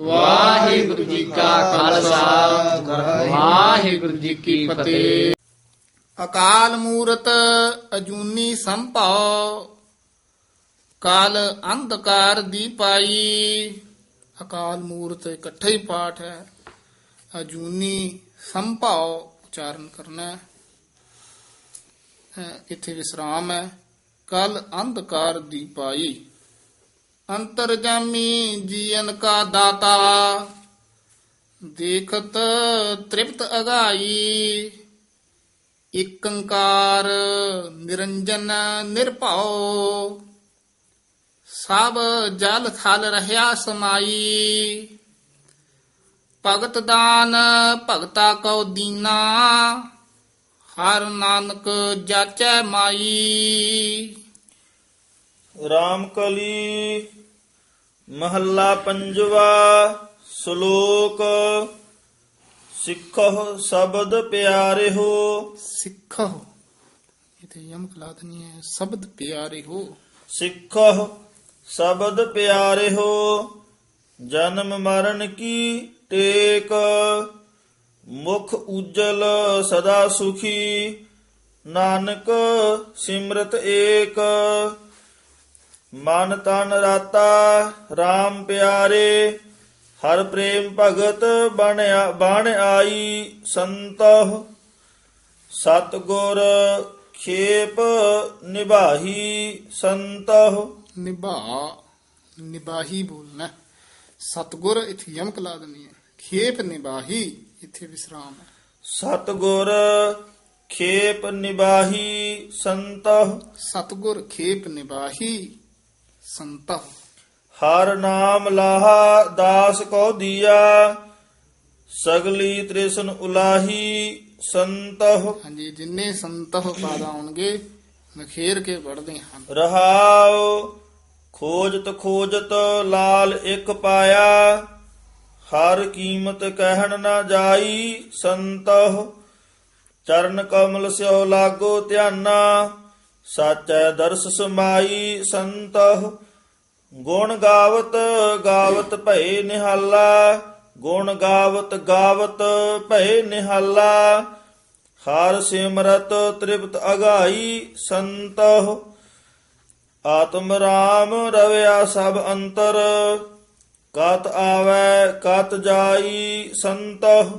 ਵਾਹਿਗੁਰੂ ਜੀ ਕਾ ਖਾਲਸਾ। ਵਾਹਿਗੁਰੂ ਜੀ ਕੀ ਫਤਿਹ। ਅਕਾਲ ਮੂਰਤ ਅਜੂਨੀ ਸੰਭਾਉ ਕਾਲ ਅੰਧਕਾਰ ਦੀ ਪਾਈ। ਅਕਾਲ ਮੂਰਤ ਇਕੱਠਾ ਹੀ ਪਾਠ ਹੈ। ਅਜੂਨੀ ਸੰਭਾਉ ਉਚਾਰਨ ਕਰਨਾ ਹੈ, ਇੱਥੇ ਵਿਸਰਾਮ ਹੈ। ਕਲ ਅੰਧਕਾਰ ਦੀ ਪਾਈ। ਅੰਤਰਜਾਮੀ ਜੀਵਨ ਕਾ ਦਾਤਾ। ਦੇਖਤ ਤ੍ਰਿਪਤ ਅਗਾਈ। ਇਕੰਕਾਰ ਨਿਰੰਜਨ ਨਿਰਭਉ। ਸਭ ਜਲ ਥਲ ਰਹਾ ਸਮਾਈ। ਭਗਤ ਦਾਨ ਭਗਤਾ ਕਉ ਦੀਨਾ। ਹਰ ਨਾਨਕ ਜਾਚੈ ਮਾਈ। ਰਾਮ ਕਲੀ ਮਹੱਲਾ ਪੰਜਵਾ ਸ਼ਲੋਕ ਸਿੱਖੋ ਸ਼ਬਦ ਪਿਆਰੇ ਹੋ ਸਿੱਖੋ ਇਥੇ ਯਮਕ ਲਾ ਦਨੀ ਹੈ ਸ਼ਬਦ ਪਿਆਰੇ ਹੋ ਸਿੱਖੋ ਸ਼ਬਦ ਪਿਆਰੇ ਹੋ ਜਨਮ ਮਰਨ ਕੀ ਟੇਕ। ਮੁਖ ਉਜਲ ਸਦਾ ਸੁਖੀ ਨਾਨਕ ਸਿਮਰਤ ਏਕ। ਮਨ ਤਨ ਰਾਤਾ RAM ਪਿਆਰੇ ਹਰ ਪ੍ਰੇਮ ਭਗਤ ਬਣਿਆ ਬਣ ਆਈ ਸੰਤਹ ਸਤ ਗੁਰ ਖੇਪ ਨਿਭਾਹੀ ਸੰਤਹ ਨਿਭਾ ਨਿਬਾਹੀ ਬੋਲਣਾ। ਸਤਗੁਰ ਇਥੇ ਯਮਕ ਲਾ ਦਨੀ ਹੈ। ਖੇਪ ਨਿਬਾਹੀ ਇਥੇ ਵਿਸਰਾਮ ਹੈ। ਸਤ ਗੁਰ ਖੇਪ ਨਿਭਾਹੀ ਸੰਤਹ ਸਤਗੁਰ ਖੇਪ ਨਿਬਾਹੀ ਸੰਤਹ ਹਰ ਨਾਮ ਲਾਹਾ ਦਾਸ ਕੋ ਦੀਆ ਸਗਲੀ ਤ੍ਰਿਸ਼ਨ ਉਲਾਹੀ ਸੰਤਹ ਹਾਂਜੀ ਜਿੰਨੇ ਸੰਤਹ ਪਾਦ ਆਉਣਗੇ ਨਖੇਰ ਕੇ ਪੜਦੇ ਹਨ। ਰਹਾਉ ਖੋਜਤ ਖੋਜਤ ਲਾਲ ਇੱਕ ਪਾਇਆ ਹਰ ਕੀਮਤ ਕਹਿਣ ਨਾ ਜਾਈ ਸੰਤਹ ਚਰਨ ਕਮਲ ਸਿਓ ਲਾਗੋ ਧਿਆਨਾ ਸਾਚੈ ਦਰਸ ਸਮਾਈ ਸੰਤਹ, ਗੁਣ ਗਾਵਤ ਗਾਵਤ ਭਏ ਨਿਹਾਲਾ, ਗੁਣ ਗਾਵਤ ਗਾਵਤ ਭਏ ਨਿਹਾਲਾ, ਹਰ ਸਿਮਰਤ ਤ੍ਰਿਪਤ ਅਗਾਈ ਸੰਤਹ, ਆਤਮ ਰਾਮ ਰਵਿਆ ਸਭ ਅੰਤਰ, ਕਤ ਆਵੈ ਕਤ ਜਾਈ ਸੰਤਹ,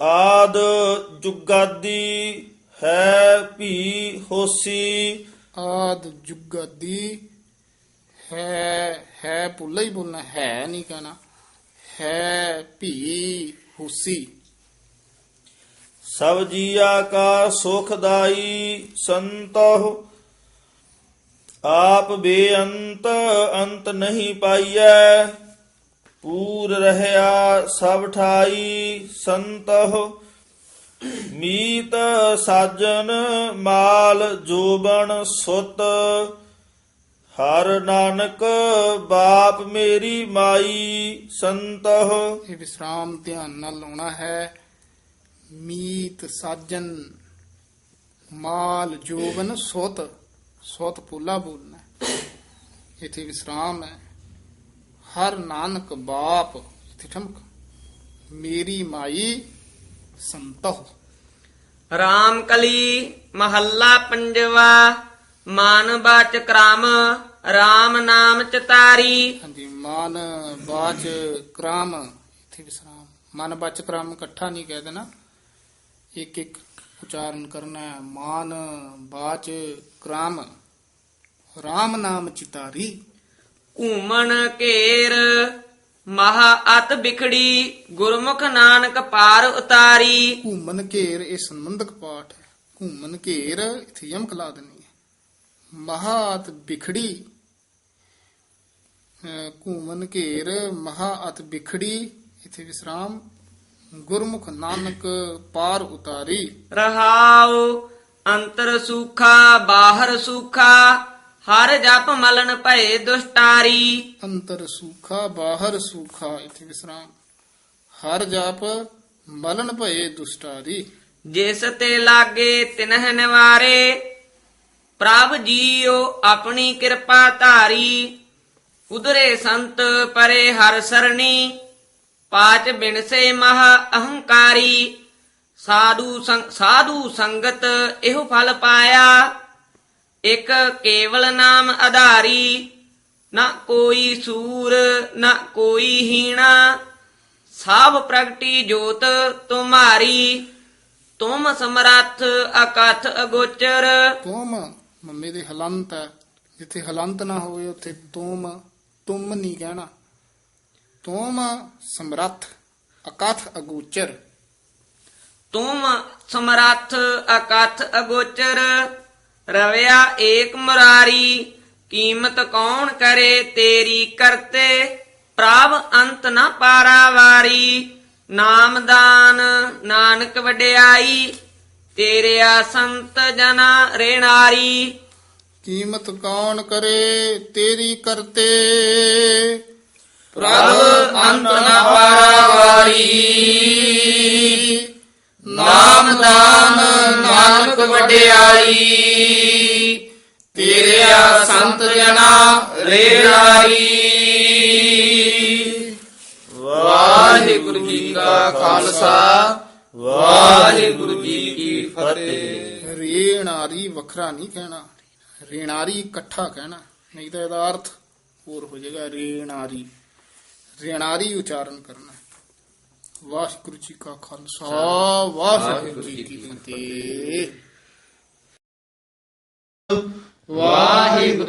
ਆਦ ਜੁਗਾਦੀ ਹੈ ਭੀ ਹੋਸੀ। ਆਦ ਜੁਗਦੀ ਹੈ ਹੈ ਪੁੱਲਾ ਹੀ ਬੋਲਣਾ ਹੈ ਨਹੀਂ ਕਹਿਣਾ। ਹੈ ਭੀ ਹੁਸੀ। ਸਭ ਜੀਆ ਕਾ ਸੁਖਦਾਈ ਸੰਤਹ ਆਪ ਬੇਅੰਤ ਅੰਤ ਨਹੀਂ ਪਾਈਐ। ਪੂਰ ਰਹਿਆ ਸਭ ਠਾਈ ਸੰਤਹ ਮੀਤ ਸਾਜਨ ਮਾਲ ਜੋਬਨ ਸੁਤ, ਹਰ ਨਾਨਕ ਬਾਪ ਮੇਰੀ ਮਾਈ ਸੰਤਹ। ਇਹ ਵਿਸਰਾਮ ਧਿਆਨ ਨਾਲ ਲਾਉਣਾ ਹੈ। ਮੀਤ ਸਾਜਨ ਮਾਲ ਜੋਬਨ ਸੁਤ ਸੁਤ ਪੁੱਲਾ ਬੋਲਣਾ ਇਥੇ ਵਿਸਰਾਮ ਹੈ। ਹਰ ਨਾਨਕ ਬਾਪ, ਇਥੇ ਠਮਕ। ਮੇਰੀ ਮਾਈ ਸੰਤਹ ਰਾਮ ਕਲੀ ਮਹੱਲਾ ਪੰਜਵਾ ਮਨ ਬਾਚ ਕ੍ਰਮ RAM ਨਾਮ ਚਤਾਰੀ ਹਾਂਜੀ ਮਨ ਬਾਚ ਕ੍ਰਮ ਇਥੇ ਵਿਸਰਾਮ ਮਨ ਬਾਚ ਕ੍ਰਮ ਇਕੱਠਾ ਨਹੀਂ ਕਹਿ ਦੇਣਾ। ਇੱਕ ਇੱਕ ਉਚਾਰਨ ਕਰਨਾ ਹੈ। ਮਾਨ ਬਾਚ ਕ੍ਰਮ RAM ਨਾਮ ਚਿਤਾਰੀ ਘੂਮਣ ਘੇਰ ਮਹਾ ਅਤ ਬਿਖੜੀ ਗੁਰਮੁਖ ਨਾਨਕ ਪਾਰ ਉਤਾਰੀ। ਘੂਮਨ ਘੇਰ ਇਹ ਸੰਬੰਧਕ ਪਾਠ ਹੈ। ਘੂਮਨ ਘੇਰ ਇਥੇ ਯਮਕ ਲਾ ਦੇਣੀ ਹੈ। ਮਹਾਤ ਬਿਖੜੀ ਅਹ ਘੂਮਨ ਘੇਰ ਮਹਾਅਤ ਬਿਖੜੀ ਇਥੇ ਵਿਸਰਾਮ ਗੁਰਮੁਖ ਨਾਨਕ ਪਾਰ ਉਤਾਰੀ। ਰਹਾਉ ਅੰਤਰ ਸੂਖਾ ਬਾਹਰ ਸੂਖਾ। ਹਰ ਜਪ ਮਲਨ ਭਏ ਦੁਸ਼ਟਾਰੀ। ਅੰਤਰ ਸੂਖਾ ਬਾਹਰ ਸੂਖਾ ਇਥੇ ਵਿਸਰਾਮ। ਹਰ ਜਾਪ ਮਲਨ ਭਏ ਦੁਸ਼ਟਾਰੀ। ਜਿਸ ਤੇ ਲਾਗੇ ਤਿਨਹ ਨਿਵਾਰੇ ਪ੍ਰਭ ਜੀਓ ਆਪਣੀ ਕਿਰਪਾ ਧਾਰੀ। ਉਦਰੇ ਸੰਤ ਪਰੇ ਹਰ ਸਰਣੀ ਪਾਚ ਬਿਨਸੇ ਮਹ ਅਹੰਕਾਰੀ। ਸਾਧੂ ਸਾਧੂ ਸੰਗਤ ਇਹੋ ਫਲ ਪਾਇਆ। ਇੱਕ ਕੇਵਲ ਨਾਮ ਆਧਾਰੀ ਨਾ ਕੋਈ ਸੂਰ ਨਾ ਕੋਈ ਹੀਣਾ। ਸਭ ਪ੍ਰਗਟੀ ਜੋਤ ਤੁਮਾਰੀ ਤੁਮ ਸਮਰੱਥ ਅਕਥ ਅਗੋਚਰ। ਤੁਮ ਮੰਮੀ ਦੇ ਹਲੰਤ ਹੈ। ਜਿੱਥੇ ਹਲੰਤ ਨਾ ਹੋਵੇ ਉੱਥੇ ਤੁਮ ਤੁਮ ਨਹੀਂ ਕਹਿਣਾ। ਤੁਮ ਸਮਰੱਥ ਅਕਥ ਅਗੋਚਰ। ਤੁਮ ਸਮਰੱਥ ਅਕਥ ਅਗੋਚਰ। ਰਵਿਆ ਏਕ ਮੁਰਾਰੀ ਕੀਮਤ ਕੌਣ ਕਰੇ ਤੇਰੀ ਕਰਤੇ? ਪ੍ਰਭ ਅੰਤ ਨ ਪਾਰਾਵਾਰੀ ਨਾਮਦਾਨ ਨਾਨਕ ਵਡਿਆਈ ਤੇਰਿਆ ਸੰਤ ਜਨਾ ਰੇਣਾਰੀ। ਕੀਮਤ ਕੌਣ ਕਰੇ ਤੇਰੀ ਕਰਤੇ? ਪ੍ਰਭ ਅੰਤ ਨ ਪਾਰਾਵਾਰੀ ਨਾਮਦਾਨ ਵਡਿਆਈ। ਤੇਰਿਆ ਸੰਤ ਜਨਾ ਰੇਣਾਰੀ ਵਾਹਿਗੁਰੂ ਜੀ ਕਾ ਖਾਲਸਾ, ਵਾਹਿਗੁਰੂ ਜੀ ਕੀ ਫਤਿਹ। ਰੇਣਾਰੀ ਵੱਖਰਾ ਨਹੀਂ ਕਹਿਣਾ। ਰੇਣਾਰੀ ਇਕੱਠਾ ਕਹਿਣਾ। ਨਹੀਂ ਤਾਂ ਇਹਦਾ ਅਰਥ ਹੋਰ ਹੋ ਜਾਏਗਾ ਰੇਣਾਰੀ। ਰੇਣਾਰੀ ਉਚਾਰਨ ਕਰਨਾ। ਵਾਹਿਗੁਰੂ ਜੀ ਕਾ ਖਾਲਸਾ, ਵਾਹਿਗੁਰੂ ਜੀ ਕੀ ਫਤਿਹ।